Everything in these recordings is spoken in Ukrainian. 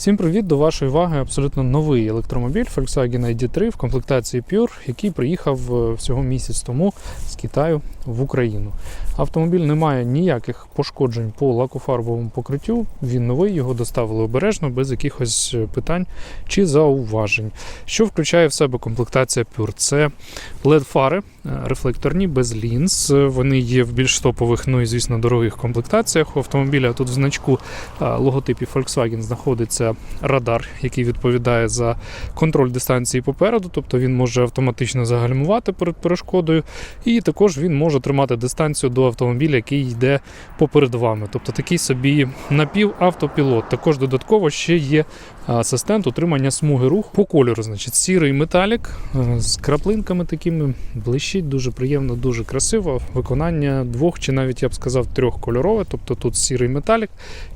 Всім привіт! До вашої уваги абсолютно новий електромобіль Volkswagen ID3 в комплектації Pure, який приїхав е, всього місяць тому з Китаю в Україну. Автомобіль не має ніяких пошкоджень по лакофарбовому покриттю. Він новий, його доставили обережно, без якихось е, питань чи зауважень. Що включає в себе комплектація Pure? Це LED-фари е, рефлекторні без лінз. Вони є в більш топових, ну і звісно, дорогих комплектаціях. У автомобіля тут в значку е, логотипі Volkswagen знаходиться радар, який відповідає за контроль дистанції попереду, тобто він може автоматично загальмувати перед перешкодою, і також він може тримати дистанцію до автомобіля, який йде поперед вами. Тобто такий собі напівавтопілот. Також додатково ще є асистент утримання смуги руху по кольору. Значить, сірий металік е, з краплинками такими блищить, дуже приємно, дуже красиво. Виконання двох чи навіть я б сказав трьохкольорове. Тобто тут сірий металік,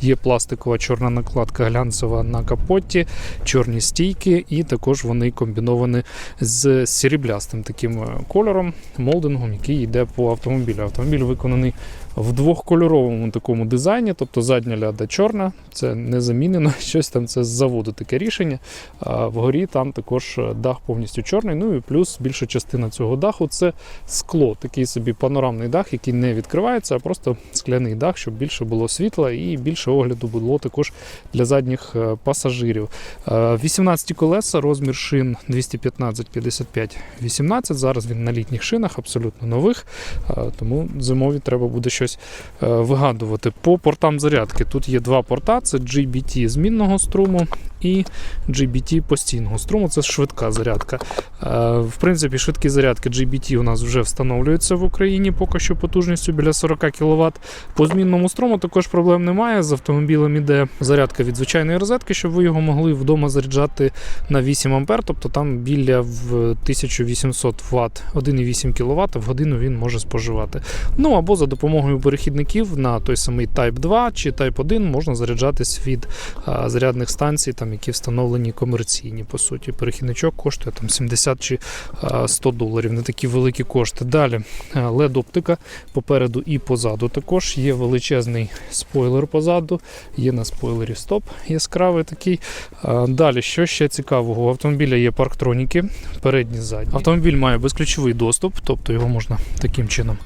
є пластикова чорна накладка глянцева на капоті, чорні стійки, і також вони комбіновані з сріблястим таким е, кольором, молдингом, який йде по автомобілю. Автомобіль виконаний в двохкольоровому такому дизайні, тобто задня ляда чорна, це не замінено, щось там це з заводу таке рішення. А вгорі там також дах повністю чорний. Ну і плюс більша частина цього даху це скло, такий собі панорамний дах, який не відкривається, а просто скляний дах, щоб більше було світла і більше огляду було також для задніх е, пасажирів. Е, 18 колеса, розмір шин 215 55 18. Зараз він на літніх шинах, абсолютно нових. Е, Тому зимові треба буде щось е, вигадувати. По портам зарядки тут є два порта: це GBT змінного струму і GBT постійного струму. Це швидка зарядка. Е, В принципі, швидкі зарядки GBT у нас вже встановлюються в Україні поки що потужністю біля 40 кВт. По змінному струму також проблем немає. З автомобілем іде зарядка від звичайної розетки, щоб ви його могли вдома заряджати на 8 А, тобто там біля 1800 Вт, 1,8 кВт в годину він може споживати. Ну або за допомогою перехідників на той самий Type 2 чи Type 1 можна заряджатись від зарядних станцій, там, які встановлені комерційні. По суті, перехідничок коштує там 70 чи а, 100 доларів. Не такі великі кошти. Далі led оптика попереду і позаду. Також є величезний спойлер позаду, є на спойлері стоп яскравий такий. Далі, що ще цікавого? У автомобіля є парктроніки, передні задні. Автомобіль має безключовий доступ, тобто його можна таким чином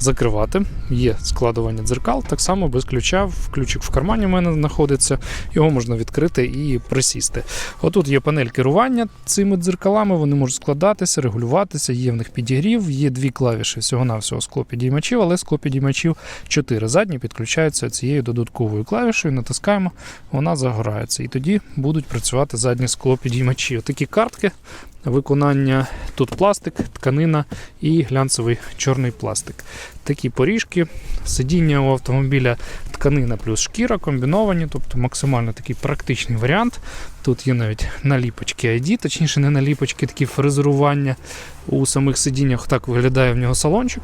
закривати. Є складування дзеркал, так само без ключа. Ключик в кармані в мене знаходиться, його можна відкрити і присісти. Отут є панель керування цими дзеркалами, вони можуть складатися, регулюватися, є в них підігрів, є дві клавіші всього-навсього склопідіймачів, але склопідіймачів 4. Задні підключаються цією додатковою клавішею, натискаємо, вона загорається. І тоді будуть працювати задні склопідіймачі. Такі картки. Виконання тут пластик, тканина і глянцевий чорний пластик. Такі поріжки, сидіння у автомобіля тканина плюс шкіра комбіновані, тобто максимально такий практичний варіант. Тут є навіть наліпочки ID, точніше, не наліпочки, такі фрезерування. У самих сидіннях так виглядає в нього салончик,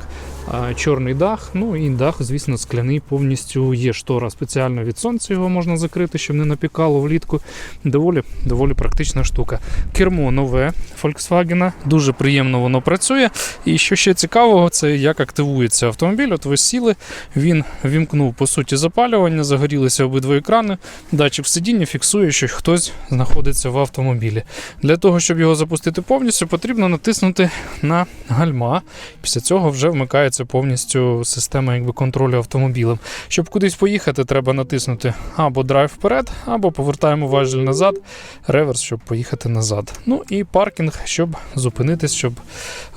чорний дах. Ну і дах, звісно, скляний повністю є штора спеціально від сонця, його можна закрити, щоб не напікало влітку. Доволі, доволі практична штука. Кермо нове Volkswagen, дуже приємно воно працює. І що ще цікавого, це як активується автомобіль. От ви сіли, він вімкнув по суті запалювання, загорілися обидва екрани. Датчик сидіння фіксує, що хтось знаходиться в автомобілі. Для того, щоб його запустити повністю, потрібно натиснути на гальма. Після цього вже вмикається повністю система якби, контролю автомобілем. Щоб кудись поїхати, треба натиснути або драйв вперед, або повертаємо важіль назад, реверс, щоб поїхати назад. Ну і паркінг, щоб зупинитись, щоб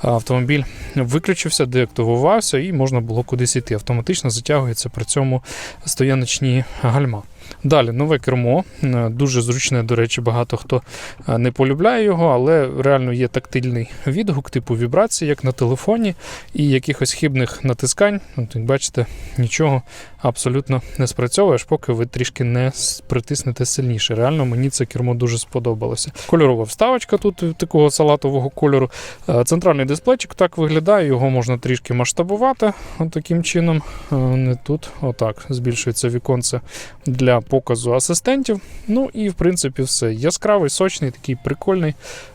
автомобіль виключився, деактивувався і можна було кудись йти. Автоматично затягується при цьому стояночні гальма. Далі нове кермо, е, дуже зручне, до речі, багато хто е, не полюбляє його, але реально є тактильний відгук, типу вібрації, як на телефоні, і якихось хибних натискань. От, як бачите, нічого абсолютно не спрацьовує, аж поки ви трішки не притиснете сильніше. Реально мені це кермо дуже сподобалося. Кольорова вставочка тут такого салатового кольору. Е, Центральний дисплейчик так виглядає, його можна трішки масштабувати от таким чином. Е, тут, отак, збільшується віконце для для показу асистентів. Ну і в принципі все. Яскравий, сочний, такий прикольний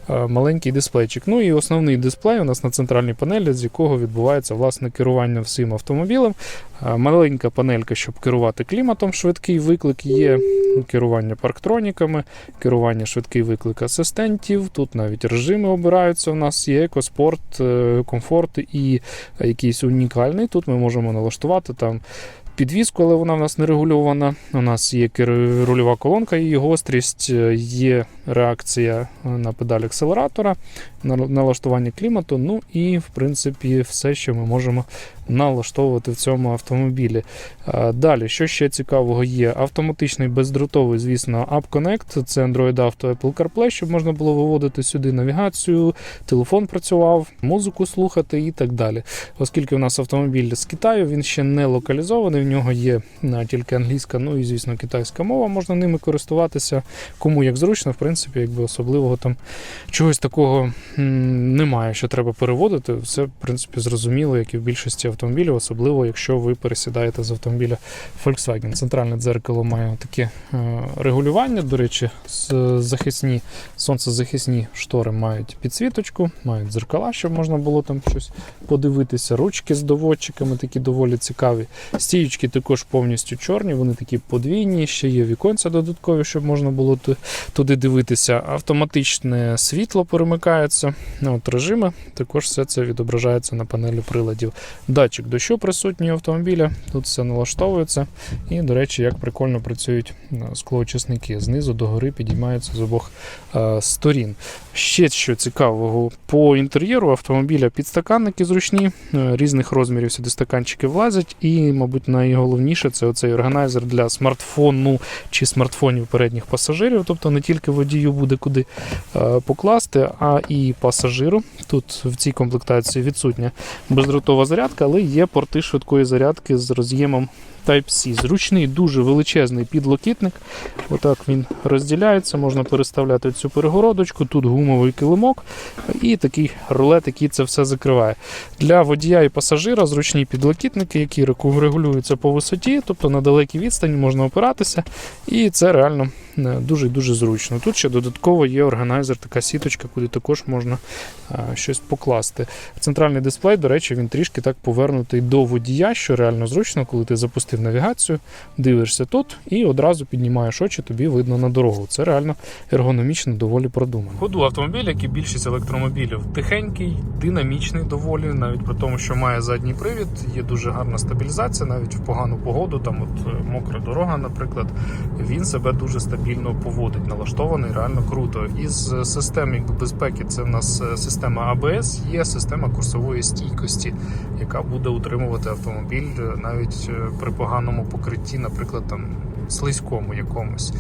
е, маленький дисплейчик. Ну і основний дисплей у нас на центральній панелі, з якого відбувається власне керування всім автомобілем. Е, Маленька панелька, щоб керувати кліматом, швидкий виклик є, керування парктроніками, керування швидкий виклик асистентів. Тут навіть режими обираються. У нас є екоспорт, е, комфорт і якийсь унікальний. Тут ми можемо налаштувати там. Підвізку, але вона в нас не регульована. У нас є рульова колонка, її гострість, е, є реакція е, на педаль акселератора, налаштування клімату. Ну і в принципі все, що ми можемо налаштовувати в цьому автомобілі. Далі, що ще цікавого є? Автоматичний бездротовий, звісно, App Connect, це Android Auto Apple CarPlay, щоб можна було виводити сюди навігацію, телефон працював, музику слухати і так далі. Оскільки у нас автомобіль з Китаю, він ще не локалізований, в нього є тільки англійська, ну і звісно, китайська мова. Можна ними користуватися кому як зручно, в принципі, якби особливого там чогось такого немає, що треба переводити. Все, в принципі, зрозуміло, як і в більшості особливо якщо ви пересідаєте з автомобіля Volkswagen. Центральне дзеркало має таке е, регулювання. До речі, захисні сонцезахисні штори мають підсвіточку, мають дзеркала, щоб можна було там щось подивитися. Ручки з доводчиками такі доволі цікаві. Стіючки також повністю чорні, вони такі подвійні, ще є віконця додаткові, щоб можна було туди дивитися. Автоматичне світло перемикається. От режими, також все це відображається на панелі приладів. Датчик дощу присутній у автомобіля, тут все налаштовується. І, до речі, як прикольно працюють е, склоочисники. Знизу до гори підіймаються з обох е, сторін. Ще що цікавого, по інтер'єру автомобіля підстаканники зручні, е, різних розмірів сюди стаканчики влазять. І, мабуть, найголовніше це оцей органайзер для смартфону чи смартфонів передніх пасажирів. Тобто не тільки водію буде куди покласти, а і пасажиру. Тут в цій комплектації відсутня бездротова зарядка, але є порти швидкої зарядки з роз'ємом Type-C. Зручний, дуже величезний підлокітник. Отак він розділяється, можна переставляти цю перегородочку. Тут гумовий килимок і такий рулет, який це все закриває. Для водія і пасажира зручні підлокітники, які регулюються по висоті, тобто на далекій відстані можна опиратися, і це реально е, дуже дуже зручно. Тут ще додатково є органайзер, така сіточка, куди також можна е, щось покласти. Центральний дисплей, до речі, він трішки так повернутий до водія, що реально зручно, коли ти запустив навігацію, дивишся тут і одразу піднімаєш очі, тобі видно на дорогу. Це реально ергономічно доволі продумано. Ходу автомобіль, як і більшість електромобілів, тихенький, динамічний доволі, навіть при тому, що має задній привід, є дуже гарна стабілізація, навіть в погану погоду, там от е, мокра дорога, наприклад, він себе дуже стабільно поводить, налаштований реально круто. Із е, систем якби, безпеки це в нас е, система АБС, є система курсової стійкості, яка буде утримувати автомобіль навіть при поганому покритті, наприклад, там слизькому якомусь.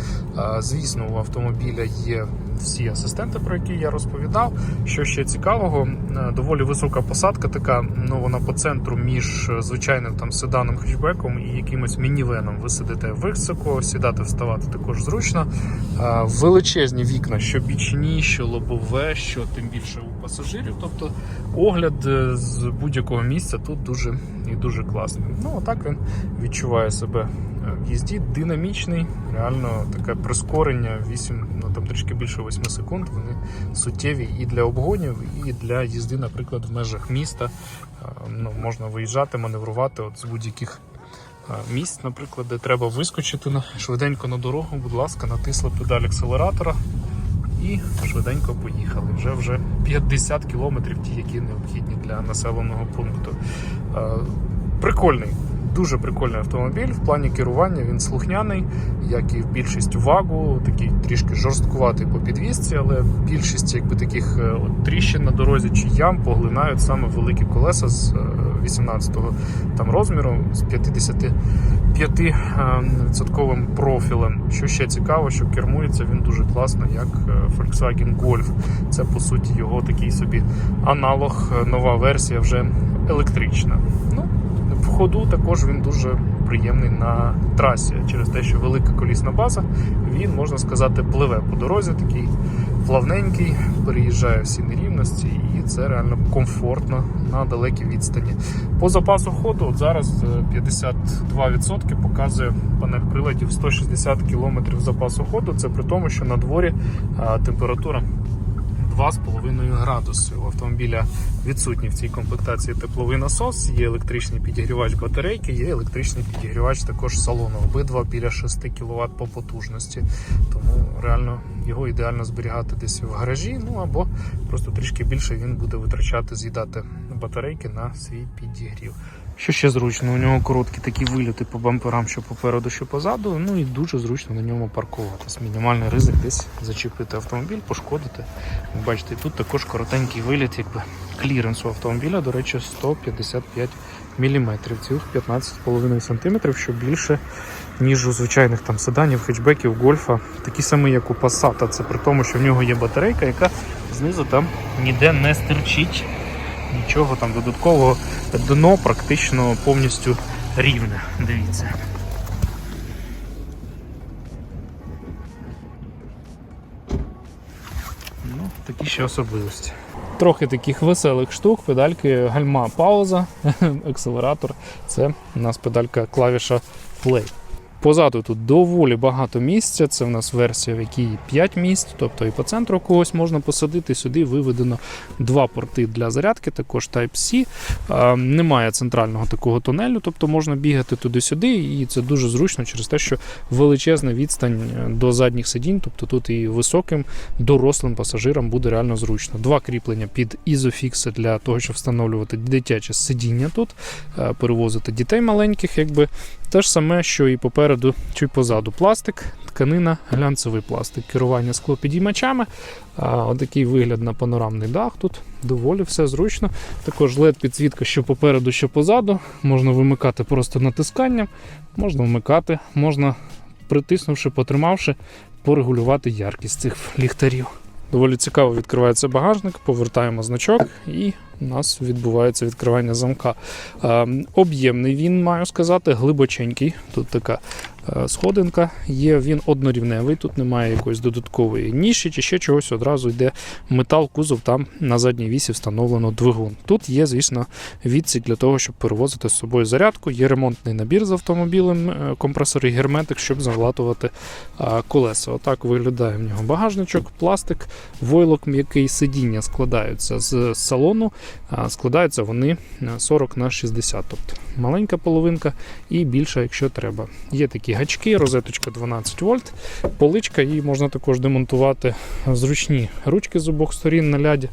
Звісно, у автомобіля є всі асистенти, про які я розповідав. Що ще цікавого, е, доволі висока посадка, така ну вона по центру між е, звичайним там седаном хетчбеком і якимось мінівеном. Ви сидите високо, сідати, вставати також зручно. Величезні вікна, що бічні, що лобове, що тим більше у пасажирів. Тобто огляд е, з будь-якого місця тут дуже і дуже класний. Ну, отак він відчуває себе е, в їзді. Динамічний, реально таке прискорення 8, ну там трішки більше 8 секунд. Вони суттєві і для обгонів, і для їзди, наприклад, в межах міста. Е, Ну, можна виїжджати, маневрувати от з будь-яких. е, Місць, наприклад, де треба вискочити на швиденько на дорогу, будь ласка, натисли педаль акселератора і швиденько поїхали. Вже вже 50 кілометрів, ті, які необхідні для населеного пункту. Е, Прикольний, дуже прикольний автомобіль. В плані керування він слухняний, як і більшість вагу, такий трішки жорсткуватий по підвісці, але більшість якби таких е, от, тріщин на дорозі чи ям поглинають саме великі колеса з 18-го там розміру, з 55% профілем. Що ще цікаво, що кермується він дуже класно, як е, Volkswagen Golf. Це по суті його такий собі аналог, е, нова версія вже електрична. Ну, ходу також він дуже приємний на трасі через те, що велика колісна база, він можна сказати пливе по дорозі, такий плавненький, переїжджає всі нерівності, і це реально комфортно на далекій відстані. По запасу ходу от зараз е, 52% показує панель приладів 160 км запасу ходу. Це при тому, що на дворі температура 2,5 градуси. У автомобіля відсутній в цій комплектації тепловий насос, є електричний підігрівач батарейки, є електричний підігрівач також салону. Обидва біля 6 кВт по потужності. Тому реально його ідеально зберігати десь в гаражі, ну або просто трішки більше він буде витрачати, з'їдати батарейки на свій підігрів. Що ще зручно, у нього короткі такі вильоти по бамперам, що попереду, що позаду. Ну і дуже зручно на ньому паркуватись. Мінімальний ризик десь зачепити автомобіль, пошкодити. Ви бачите, тут також коротенький виліт, якби кліренсу автомобіля, до речі, 155 мм, цілих 15,5 см, що більше, ніж у звичайних там седанів, хетчбеків, гольфа, такі самі, як у Passat. Це при тому, що в нього є батарейка, яка знизу там ніде не стирчить. Нічого там додаткового дно практично повністю рівне. Дивіться. Ну, такі ще особливості. Трохи таких веселих штук, педальки, гальма, пауза, акселератор. Це у нас педалька клавіша play. Позаду тут доволі багато місця. Це в нас версія, в якій 5 місць, тобто і по центру когось можна посадити. Сюди виведено два порти для зарядки, також Type-C. Немає центрального такого тунелю, тобто можна бігати туди-сюди, і це дуже зручно через те, що величезна відстань е, до задніх сидінь, тобто тут і високим дорослим пасажирам буде реально зручно. Два кріплення під ізофікси для того, щоб встановлювати дитяче сидіння тут, е, перевозити дітей маленьких, якби те ж саме, що і попереду чи позаду. Пластик, тканина, глянцевий пластик, керування склопідіймачами. Отакий вигляд на панорамний дах. Тут доволі все зручно. Також led підсвітка, що попереду, що позаду. Можна вимикати просто натисканням, можна вмикати, можна притиснувши, потримавши, порегулювати яркість цих ліхтарів. Доволі цікаво відкривається багажник, повертаємо значок і у нас відбувається відкривання замка. Е, об'ємний він, маю сказати, глибоченький. Тут така е, сходинка є, він однорівневий, тут немає якоїсь додаткової ніші чи ще чогось. Одразу йде метал, кузов, там на задній вісі встановлено двигун. Тут є, звісно, відсік для того, щоб перевозити з собою зарядку. Є ремонтний набір з автомобілем, е, компресор і герметик, щоб залатувати е, колеса. Отак виглядає в нього багажничок, пластик, войлок м'який, сидіння складаються з салону. Складаються вони 40 на 60, тобто маленька половинка і більша, якщо треба. Є такі гачки, розеточка 12 вольт, поличка, її можна також демонтувати зручні ручки з обох сторін на ляді.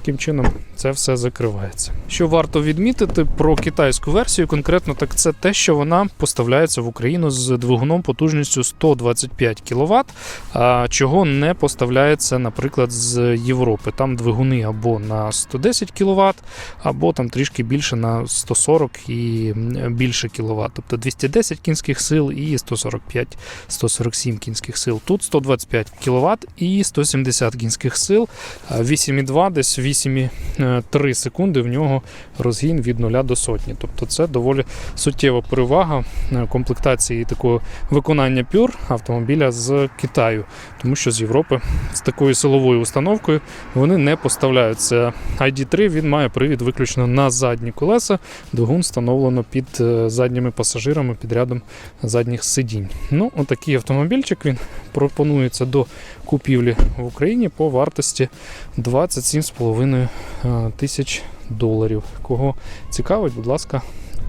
Таким чином це все закривається. Що варто відмітити про китайську версію, конкретно так це те, що вона поставляється в Україну з двигуном потужністю 125 кВт, чого не поставляється, наприклад, з Європи. Там двигуни або на 110 кВт, або там трішки більше на 140 і більше кВт. Тобто 210 кінських сил і 145-147 кінських сил. Тут 125 кВт і 170 кінських сил, 8,2 десь 8,3 секунди в нього розгін від 0 до сотні. Тобто це доволі суттєва перевага е, комплектації такого виконання пюр автомобіля з Китаю, тому що з Європи з такою силовою установкою вони не поставляються. ID3 він має привід виключно на задні колеса. Двигун встановлено під е, задніми пасажирами під рядом задніх сидінь. Ну, отакий автомобільчик він пропонується до купівлі в Україні по вартості 27,5 е, тисяч доларів. Кого цікавить, будь ласка,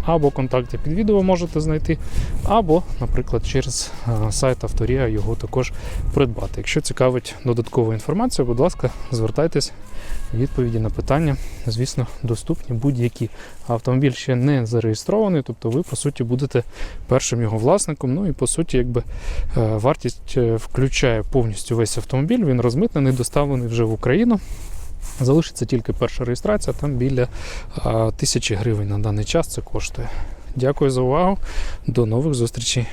або контакти під відео можете знайти, або, наприклад, через е, сайт Авторія його також придбати. Якщо цікавить додаткова інформація, будь ласка, звертайтесь. Відповіді на питання, звісно, доступні будь-які. Автомобіль ще не зареєстрований, тобто ви, по суті, будете першим його власником. Ну і по суті, якби е, вартість е, включає повністю весь автомобіль. Він розмитнений, доставлений вже в Україну. Залишиться тільки перша реєстрація, там біля тисячі гривень на даний час це коштує. Дякую за увагу. До нових зустрічей.